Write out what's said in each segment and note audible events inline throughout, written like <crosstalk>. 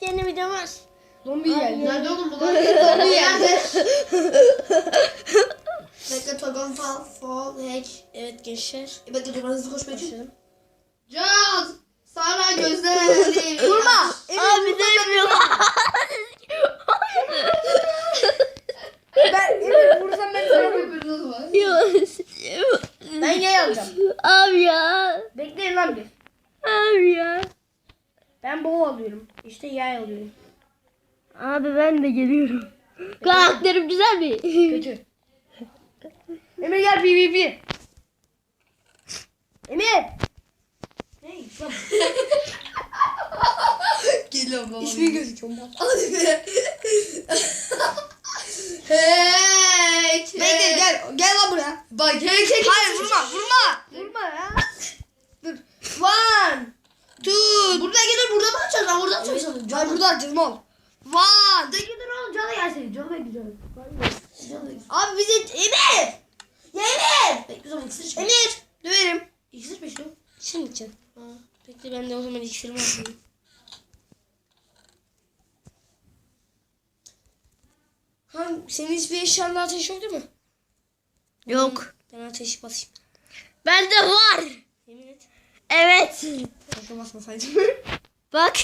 Yeni videomuz. Zombi geldi. Nerede oğlum bu lan? <laughs> Zombi geldi. <laughs> Bekle Togon Fall, Fall, Hack. Evet gençler. E, Bekle Togon hızlı koşmaya çık. Başlayalım. Can! Sana gözlerim. Vurma. <laughs> Abi demiyor. Ben Emir vursam ben sana vurayım. Ben yay alacağım. Abi ya. Bekleyin lan bir. Abi ya. Ben bol alıyorum. İşte yay alıyorum. Abi ben de geliyorum. Karakterim güzel mi? Kötü. Emir gel PvP. Emir. Ne? <laughs> Geliyorum baba. ismi gözüküyor mu? Hadi be. <laughs> Hack. Bekle gel. Gel lan buraya. Bak hack hack. Hayır vurma vurma. Vurma ya. Dur. One. Two. Burada gelir burada mı açacağız? Ben burada açacağım. sandım. Hayır burada açacağız mal. One. De gelir oğlum canı gelsin. Canı da güzel. Canı da güzel. Abi bize Emir. Ya Emir. Bekle o zaman ikisi çık. Emir. Döverim. İkisi peşte. Şimdi için. Ha, Bekle ben de o zaman iksirimi alayım. Ha, senin hiçbir eşyanda ateş yok değil mi? Yok. Ben ateşi basayım. Bende var. Yemin et. Evet. Başka basmasaydım. <laughs> Bak.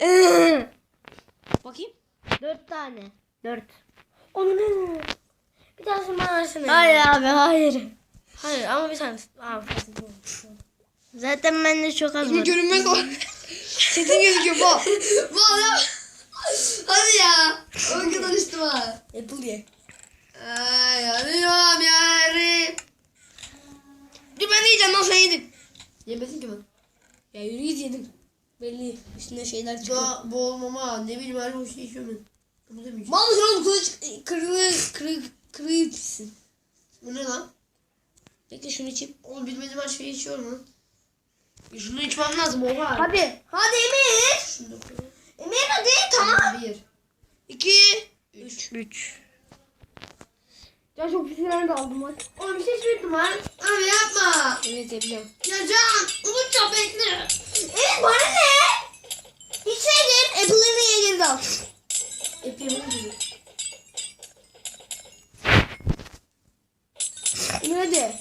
<laughs> Bakayım. Dört tane. Dört. Onu ne? Bir tanesini bana versene. Hayır abi hayır. Hayır ama bir tanesi. Aa, Zaten bende çok az var. görünmez o. Sesin gözüküyor bu. Valla. Hadi ya. O kadar içtim ha. Apple ye. Ay yanıyorum yarim. Dur ben yiyeceğim lan sen yedin. Yemesin ki ben. Ya yürü git yedim. Belli. Üstünde şeyler çıkıyor. Daha boğulmama ne bileyim her boşuna içiyorum ben. Bu da mı içiyorum? Mal oğlum kılıç kırığı kırığı kırığı. Bu ne lan? Bekle şunu içeyim. Oğlum bilmediğim her şeyi içiyorum lan. E Şunu içmem lazım oha. Hadi. Hadi Emir. Şunu da koyayım. Emir hadi tamam. Bir. İki. Üç. Üç. Ya çok pislerini de aldım bak. Oğlum bir şey içmedim lan. Abi yapma. Evet yapacağım. Ya Can unutacağım bekle. Evet bana ne? İçseydin Apple'ını niye geri al? Hep yemeğim gibi. Emir hadi.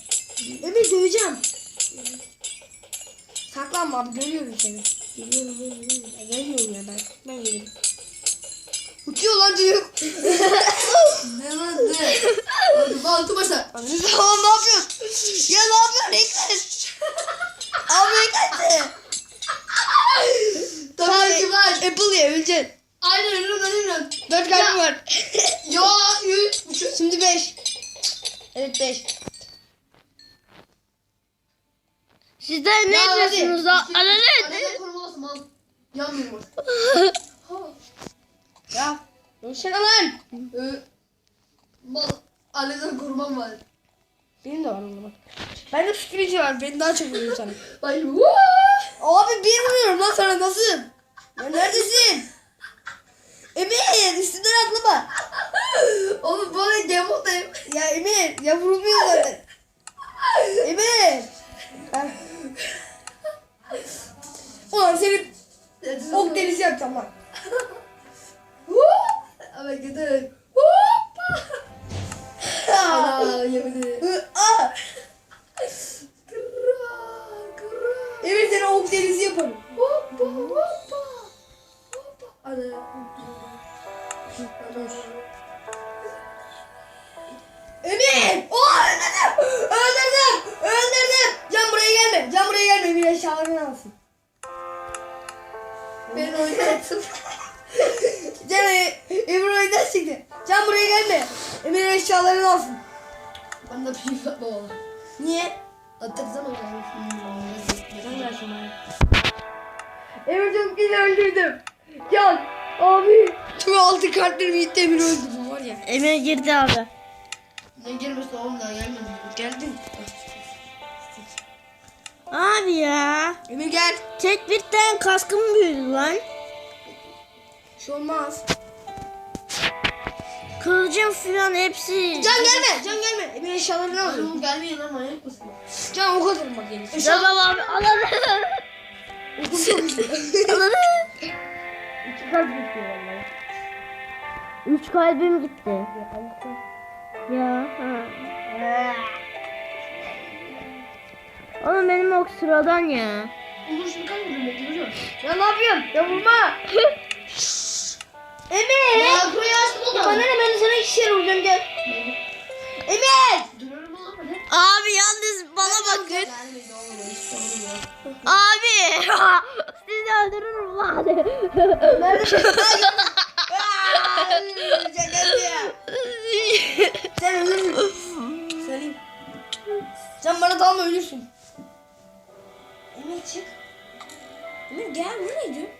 Emir döveceğim. Saklanma abi görüyorum seni. Geliyorum ben geliyorum. Ya, ben. Ben gelirim. Uçuyor lan çocuk. <laughs> Ne lan ne? Hadi bantı başla. Tamam ne yapıyorsun? Ya ne yapıyorsun Ekles? Abi Ekles'e. Tabii ki var. Apple ye öleceksin. Aynen ölürüm ölürüm. Dört kalbim var. Ya üç. buçuk. Şimdi beş. Evet beş. Sizler ne Ya hadi. yapıyorsunuz da? İki- Ananı Anneden korumalısın mal. Yanmıyorum bak. <laughs> Ya. Yoksa lan. Ee, Mal. Anneden korumam var. Benim de var onda bak. Bende sütürücü var. Beni daha çok vuruyor sana. <laughs> Ay Abi bir vuruyorum lan sana nasıl? Ya neredesin? Emir üstünden atlama. <laughs> Oğlum bu arada demodayım. Ya Emir ya vurulmuyor zaten. Emir. Ulan seni ok delisi yapacağım lan. Ama gidelim. Ana yemin ederim. Emir seni ok delisi yaparım. Hoppa hoppa. Hoppa. Ana. Emir! Oo öldürdüm! Öldürdüm! Öldürdüm! Can buraya gelme. Can buraya gelme. Emir eşyalarını alsın. Oynattın. <laughs> Can Emir oyundan çıktı. Can buraya gelme. Emir eşyalarını alsın. Bana pil yapma baba. Niye? Atırsana bana. Can gelsin bana. Emir çok güzel öldürdüm. Can! Abi! Tüm altı kartlarımı gitti Emir öldü bu var ya. Emir girdi abi. Ne gelmesin oğlum daha gelmedi. Geldin. Abi ya. Emir gel. Tek bir tane kaskım büyüdü lan. Bir şey olmaz. Kılıcım falan hepsi. Can gelme. Can gelme. Emir eşyalarını alsın. oğlum gelmeyin lan manyak mısın? Can o kadar bak gelir. Tamam abi alalım. alalım. az gitti vallahi. Üç kalbim gitti. Ya. Ha. Oğlum benim ok sıradan ya. Olur şimdi bekle duruyor. Ya ne yapıyorsun? Ya vurma. <laughs> Emir. Ya açtım o Bana ne ben sana iki kere vuracağım gel. Emir. Abi yalnız bana bakın. Abi. <laughs> Sizi öldürürüm lan. <laughs> Sen ölürsün. Söyleyeyim. Sen bana dalma ölürsün. Emir çık. Emir gel nereye gidiyorsun?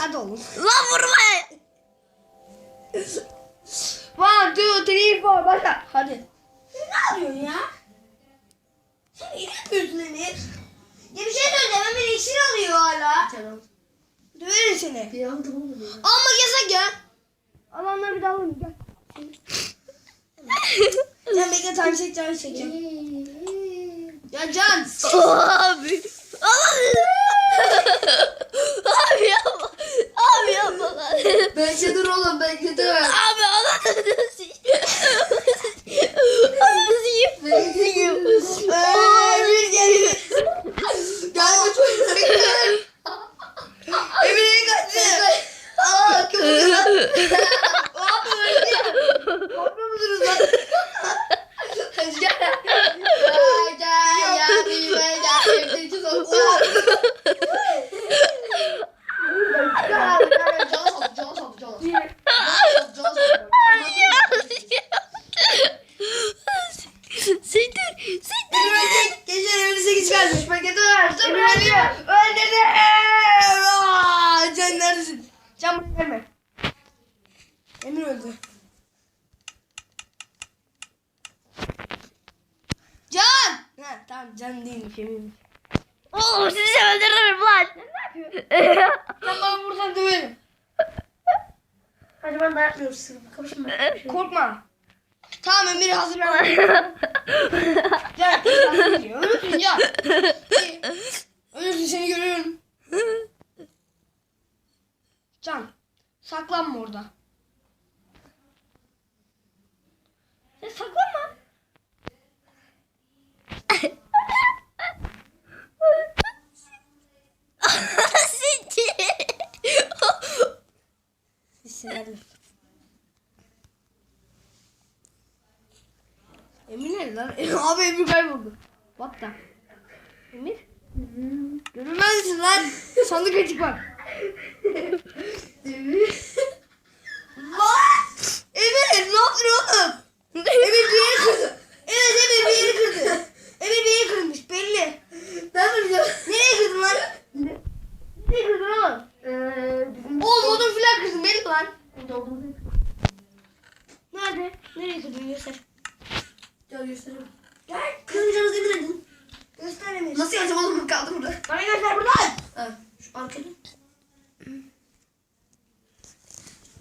Hadi oğlum. Lan vurmayın. One, two, three, four. Başla. Hadi. Ne yapıyorsun ya? Sen iyi yapıyorsun Emir. Ya bir şey söyleyeceğim. Emir iksir alıyor hala. Tamam. Döverim seni. Bir anda oğlum ya. Almak yasak ya. Al onları bir daha alalım gel. Can bekle time çek time çekeceğim. Ya Can. <laughs> abi <laughs> yapma. Abi yapma lan. Bekle dur oğlum bekle dur. Abi ananı sikeyim. <laughs> Ananı sikeyim. Emir gel. Gelme çocuk bekle. Emir'e kaçtı. Aa kıvırcık. Ne yapıyorsun? Korkma mısınız lan? Hadi gel. Gel gel gel bir ve gel. Evde iki soğuk. Cana saldı cana saldı cana. Cana saldı. Siktir. Siktir. Emir ölecek. Gece Emir'i 8 kalmış. Paketi ver. Emir öldü. Öldürdü. Aa, Can neredesin? Can buraya gelme. Emir öldü. Can! Ha, tamam Can değilmiş Emir'miş. Oğlum sizi öldürürüm lan. <laughs> Sen bana vursan döverim. Hadi ben dayak yiyorum sırf. Kapışma. Korkma. Tamam Emir hazır hazır geliyor. Ölürsün. İyi. Ölürsün seni görüyorum. Can saklanma orada. Sen saklanma. Siktir. Nerede lan? <laughs> Abi Emir kayboldu. What the? Emir? Görünmez misin lan? Sandık açık bak. Emir. Lan! Emir ne yaptın oğlum? <laughs> Emir bir yeri kırdı. Evet Emir bir yeri kırdı. Emir bir yeri kırmış belli. Nasıl biliyorum? Nereye kırdın lan? Nereye kırdın oğlum? Oğlum odun filan kırdın belli lan. Nerede? Nereye kırdın göster. Gel göstereyim. Gel. Kırmayacağınızı emin edin. Göster Emir. Nasıl yapacağım oğlum kaldı burada. Bana göster buradan. Ha, şu arkada.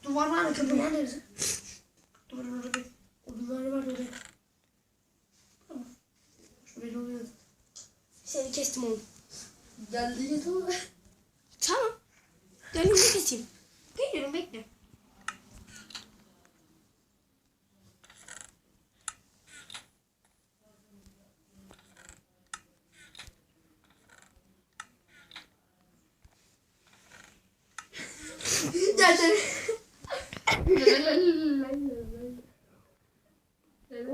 Duvar var mı? Duvar neresi? Duvar orada bir. Odunlar var orada. Tamam. Şuraya oluyor. Seni kestim oğlum. Geldi tamam. Tamam. Gönlümü keseyim. Geliyorum bekle. Gel.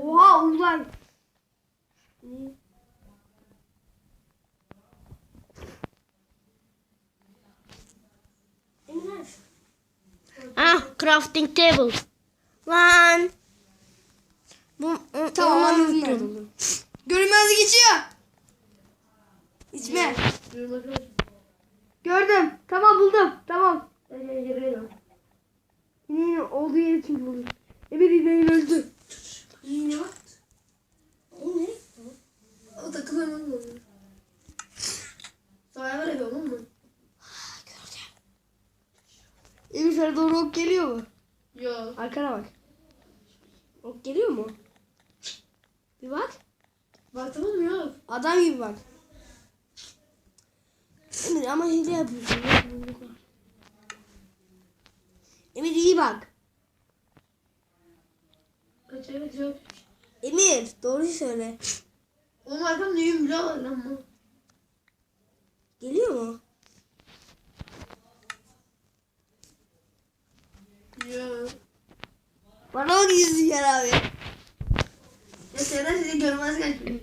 Oha uzay. Ah crafting table. Lan. Bu tamam unuttum. Görünmezlik geçiyor. İçme. Gördüm. Tamam buldum. Tamam. Yine olduğu yeri kim buldu? Emir İbrahim öldü. Ne? O ne? O takılan öldü. Survivor yapıyor mu? Var? geliyor mu? Yok. Arkana bak. Ok geliyor mu? Bir bak. Baktım yok. Adam gibi bak. Emir ama hile yapıyorsun. Emir iyi bak. Kaç evet yok. Emir doğruyu söyle. Oğlum arkam neyim bile var lan bu. Geliyor mu? Yok. Bana bak yüzüyor abi. Ya Sena seni görmez kaçmıyor.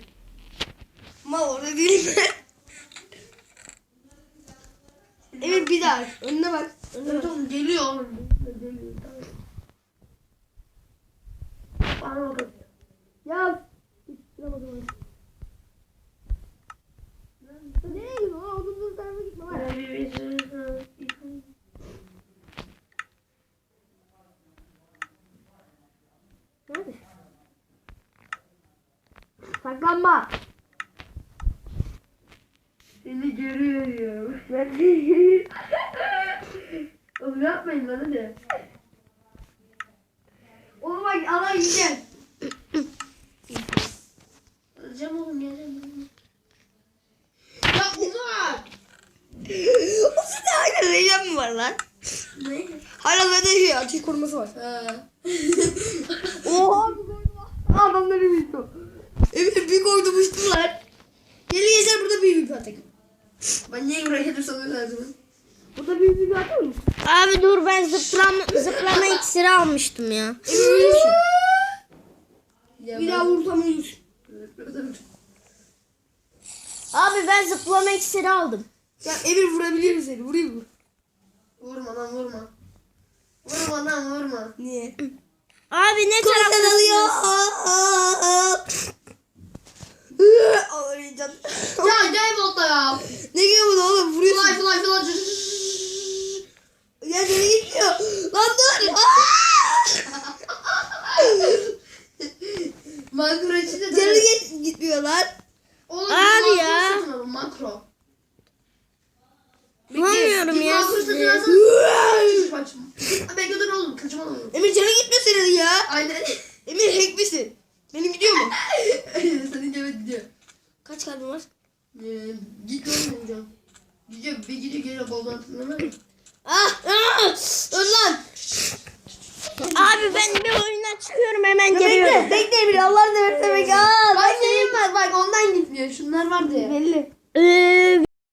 Ama orada değil <laughs> mi? Emir bir daha. Önüne bak. Önüne Evet bak. geliyor. Geliyor. Tamam. Bana bak. Ya. Tutturamadım onu. Nereye gidiyorsun? Aa, Odunlu tarafa gitme var. Nerede? Saklanma. Seni görüyorum. Ben değil. <laughs> Oğlum yapmayın bana de. Oğlum bak ana yiyeceğim. Alacağım oğlum geleceğim. Ya Umar. o sırada hala reyyan mı var lan? Ne? Hala bende şey ateş koruması var. Ha. Oha bir koydum. Adamları büyüttü. Evet bir koydum uçtular. Geri geçer burada büyük bir atak. Ben niye buraya gelip sanıyorsun? Burada bir atak mı? Abi dur ben zıplama, zıplama iksiri almıştım ya. Bir daha vursam ölürsün. Abi ben zıplama iksiri aldım. Ya Emir vurabilir seni. Vurayım mı? Vurma lan vurma. Vurma lan vurma. Niye? Abi ne taraftasınız? alıyor. Ağlayacağım. Ya gel botta ya. ne geliyor bu oğlum? Fly Vuruyorsun. fly fly. Ya seni gitmiyor. Lan dur. <laughs> Makro içinde de. Canı geç gitmiyor lan. Oğlum Abi ya. Makro satın alın makro. Bulamıyorum ya makro satın alsana. Kaçma. Bekle dur oğlum kaçma oğlum. Emir canı gitmiyor senin ya. Aynen.